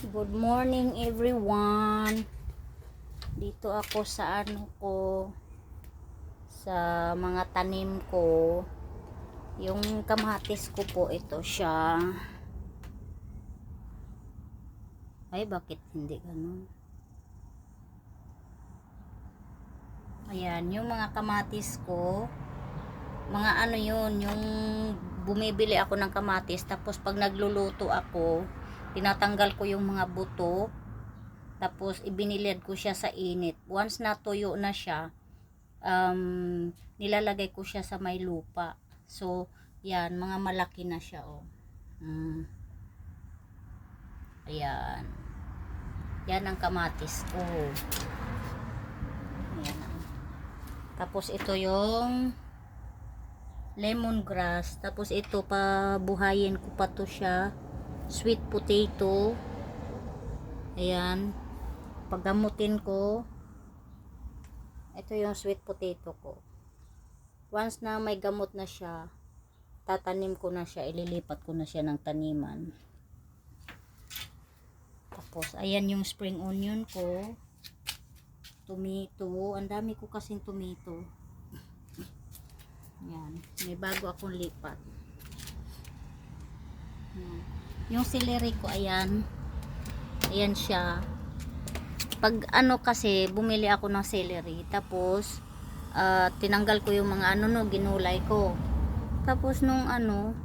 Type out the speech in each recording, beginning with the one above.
Good morning everyone. Dito ako sa ano ko sa mga tanim ko. Yung kamatis ko po ito siya. Ay bakit hindi ganun? Ayan, yung mga kamatis ko, mga ano yun, yung bumibili ako ng kamatis, tapos pag nagluluto ako, tinatanggal ko yung mga buto, tapos ibinilad ko siya sa init. Once natuyo na siya, um, nilalagay ko siya sa may lupa. So, yan, mga malaki na siya, oh. Mm. Ayan. Yan ang kamatis ko. Ayan. ang- Tapos ito yung lemongrass. Tapos ito pa buhayin ko pa to siya. Sweet potato. Ayan. Paggamutin ko. Ito yung sweet potato ko. Once na may gamot na siya, tatanim ko na siya, ililipat ko na siya ng taniman. Tapos, ayan yung spring onion ko. Tomato. Ang dami ko kasing tomato. Yan. May bago akong lipat. Yan. Yung celery ko, ayan. Ayan siya. Pag ano kasi, bumili ako ng celery. Tapos, ah, tinanggal ko yung mga ano no, ginulay ko. Tapos nung ano,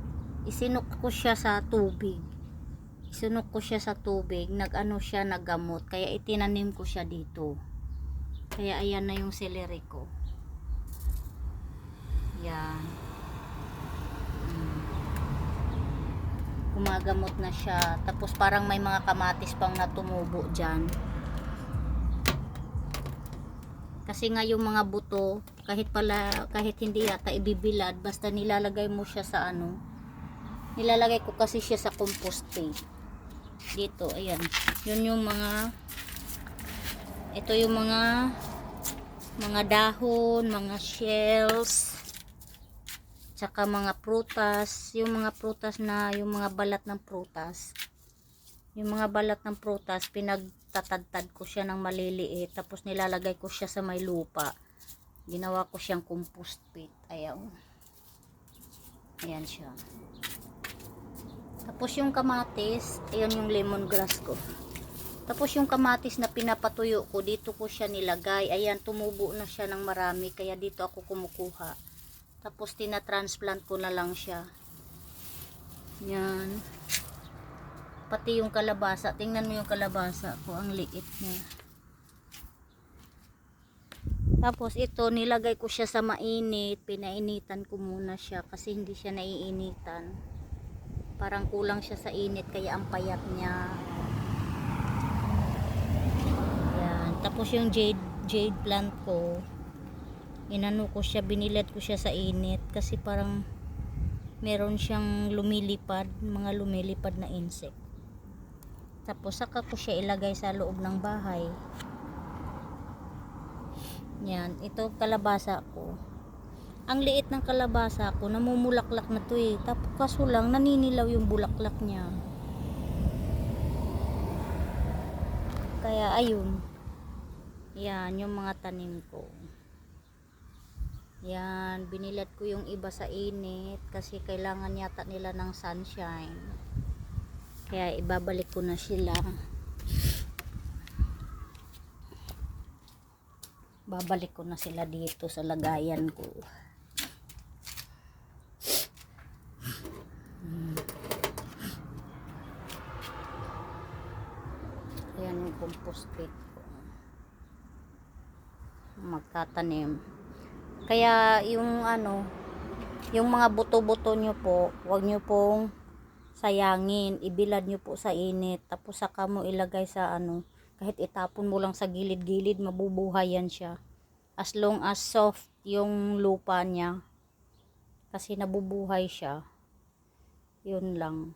isinok ko siya sa tubig. Isinok ko siya sa tubig. Nag-ano siya, naggamot. Kaya itinanim ko siya dito. Kaya ayan na yung celery ko. Yan. Gumagamot na siya. Tapos parang may mga kamatis pang natumubo dyan. Kasi nga yung mga buto, kahit pala, kahit hindi yata ibibilad, basta nilalagay mo siya sa ano, nilalagay ko kasi siya sa compost page. Dito, ayan. Yun yung mga, ito yung mga, mga dahon, mga shells, tsaka mga prutas, yung mga prutas na, yung mga balat ng prutas, yung mga balat ng prutas, pinagtatadtad ko siya ng maliliit, tapos nilalagay ko siya sa may lupa. Ginawa ko siyang compost pit. Ayaw. Ayan siya. Tapos yung kamatis, ayan yung lemongrass ko. Tapos yung kamatis na pinapatuyo ko, dito ko siya nilagay. Ayan, tumubo na siya ng marami, kaya dito ako kumukuha. Tapos tinatransplant ko na lang siya. Yan. Pati yung kalabasa. Tingnan mo yung kalabasa ko. Ang liit niya. Tapos ito, nilagay ko siya sa mainit. Pinainitan ko muna siya kasi hindi siya naiinitan. Parang kulang siya sa init kaya ang payat niya. Yan. Tapos yung jade, jade plant ko, inano ko siya, binilad ko siya sa init kasi parang meron siyang lumilipad, mga lumilipad na insect. Tapos saka ko siya ilagay sa loob ng bahay. Yan, ito kalabasa ko. Ang liit ng kalabasa ko, namumulaklak na to eh. Tapos kaso lang, naninilaw yung bulaklak niya. Kaya ayun. Yan, yung mga tanim ko. Yan, binilad ko yung iba sa init kasi kailangan yata nila ng sunshine. Kaya ibabalik ko na sila. Babalik ko na sila dito sa lagayan ko. Ayan yung compost pit ko. Magtatanim. Kaya yung ano, yung mga buto-buto nyo po, wag nyo pong sayangin, ibilad nyo po sa init, tapos saka mo ilagay sa ano, kahit itapon mo lang sa gilid-gilid, mabubuhay yan siya. As long as soft yung lupa niya, kasi nabubuhay siya, yun lang.